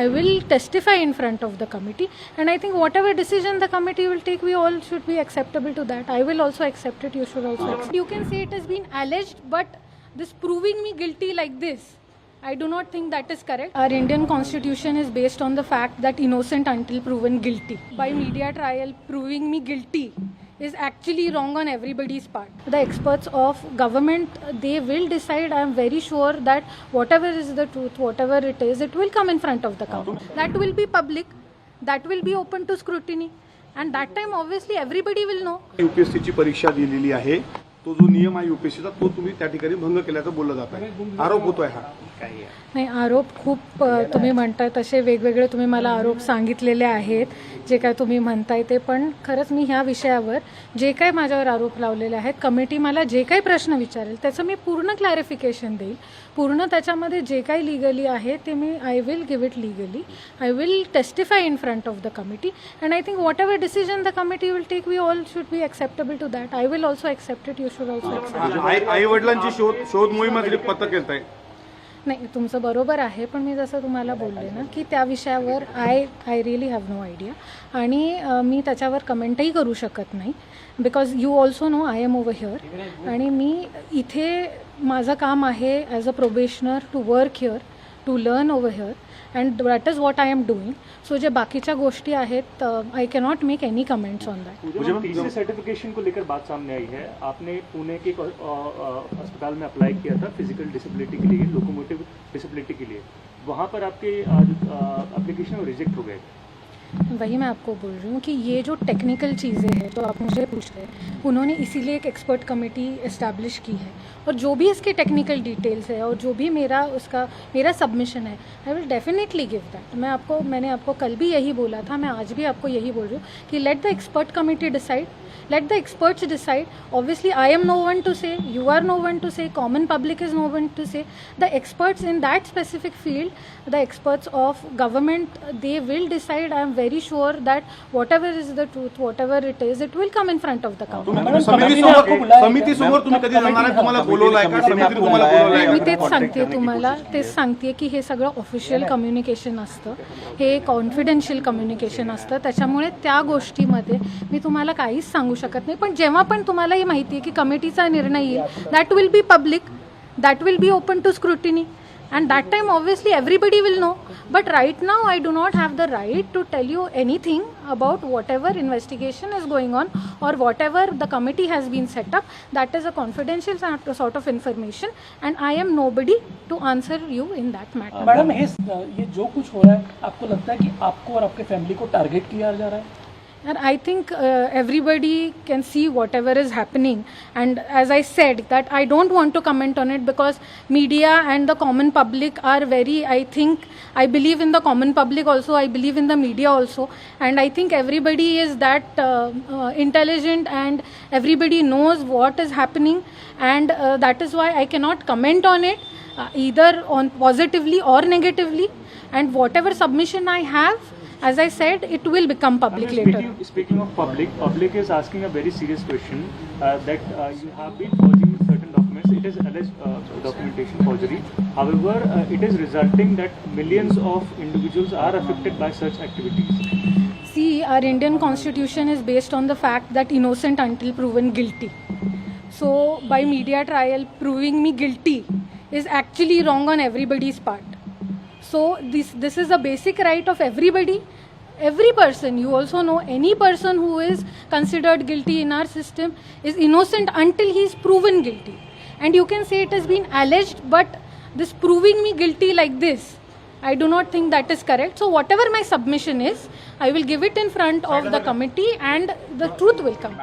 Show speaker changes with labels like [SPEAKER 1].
[SPEAKER 1] I will testify in front of the committee, and I think whatever decision the committee will take, we all should be acceptable to that. I will also accept it. You should also accept. You can say it has been alleged, but this proving me guilty like this. I do not think that is correct. Our Indian constitution is based on the fact that innocent until proven guilty. By media trial, proving me guilty is actually wrong on everybody's part. The experts of government, they will decide. I am very sure that whatever is the truth, whatever it is, it will come in front of the count. That will be public. That will be open to scrutiny. And that time, obviously, everybody will know.
[SPEAKER 2] युपीएससीची परीक्षा दिलेली आहे तो जो नियम आहे युपीएससीचा तो तुम्ही त्या ठिकाणी भंग केल्याचं बोललं जात आहे आरोप होतोय हा
[SPEAKER 1] नाही आरोप खूप तुम्ही म्हणताय तसे वेगवेगळे तुम्ही मला आरोप सांगितलेले आहेत जे काय तुम्ही म्हणताय ते. पण खरंच मी ह्या विषयावर जे काय माझ्यावर आरोप लावलेले आहेत कमिटी मला जे काही प्रश्न विचारेल त्याचं मी पूर्ण क्लॅरिफिकेशन देईल. पूर्ण त्याच्यामध्ये जे काही लिगली आहे ते मी I will give it legally I will testify in front of the committee and I think whatever decision the committee will take we all should be acceptable to that I will also accept it you should also accept
[SPEAKER 2] आई वडिलांची शोध शोध मोहिमासाठी पथक येत आहे
[SPEAKER 1] नाही तुमचं बरोबर आहे पण मी जसं तुम्हाला बोलले ना की त्या विषयावर I I really have no idea आणि मी त्याच्यावर कमेंटही करू शकत नाही because you also know I am over here आणि मी इथे माझं काम आहे as a probationer to work here to learn over here and that is what I am doing so जे बाकीच्या गोष्टी आहेत I cannot make any comments on that
[SPEAKER 3] certification को लेकर बात सामने आई है। आपने पुणे के एक, अस्पताल में अप्लाई किया था फ़िज़िकल डिसेबिलिटी के लिए लोकोमोटिव डिसेबिलिटी के लिए। वहाँ पर आपके एप्लीकेशन रिजेक्ट हो गए।
[SPEAKER 1] वही मैं आपको बोल रही हूँ कि ये जो टेक्निकल चीज़ें हैं तो आप मुझे पूछ रहे हैं, उन्होंने इसीलिए एक एक्सपर्ट कमेटी इस्टेब्लिश की है। और जो भी इसके टेक्निकल डिटेल्स है और जो भी मेरा उसका, मेरा सबमिशन है I will definitely give that मैं आपको, मैंने आपको कल भी यही बोला था, मैं आज भी आपको यही बोल रही हूँ कि let the expert committee decide let the experts decide obviously I am no one to say you are no one to say, common public is no one to say the experts in that specific field, the experts of government, they will decide, i am very sure that whatever is the truth whatever it is it will come in front of the count
[SPEAKER 2] तुम्ही समिती समोर समिती समोर तुम्ही कधी जाणार आहे? तुम्हाला बोलवलं आहे का? समितीने तुम्हाला बोलवलं आहे
[SPEAKER 1] मी तेच सांगते तुम्हाला तेच सांगते की हे सगळं ऑफिशियल कम्युनिकेशन असतं. हे कॉन्फिडेन्शियल कम्युनिकेशन असतं. त्याच्यामुळे त्या गोष्टीमध्ये मी तुम्हाला काहीच सांगू शकत नाही. पण जेव्हा पण तुम्हाला ही माहिती आहे की कमिटीचा निर्णय येईल that will be public that will be open to scrutiny and that time obviously everybody will know. But right now i do not have the right to tell you anything about whatever investigation is going on or whatever the committee has been set up. That is a confidential sort of information and i am nobody to answer you in that matter.
[SPEAKER 4] Madam ye jo kuch ho raha hai aapko lagta hai ki aapko aur aapke family ko target kiya ja raha hai
[SPEAKER 1] and i think uh, everybody can see whatever is happening. And as i said that i don't want to comment on it because media and the common public are very i think i believe in the common public also i believe in the media also. And i think everybody is that uh, uh, intelligent and everybody knows what is happening. And uh, that is why i cannot comment on it uh, either on positively or negatively. And whatever submission i have as I said, it will become public later.
[SPEAKER 3] Speaking, speaking of public, public is asking a very serious question uh, that uh, you have been forging certain documents. It is alleged uh, documentation forgery. However, uh, it is resulting that millions of individuals are affected by such activities.
[SPEAKER 1] See, our Indian constitution is based on the fact that innocent until proven guilty. So, by media trial, proving me guilty is actually wrong on everybody's part. So, this, this is a basic right of everybody. Every person, you also know, any person who is considered guilty in our system is innocent until he is proven guilty. And you can say it has been alleged, but this proving me guilty like this, I do not think that is correct. So, whatever my submission is, I will give it in front of the committee and the truth will come.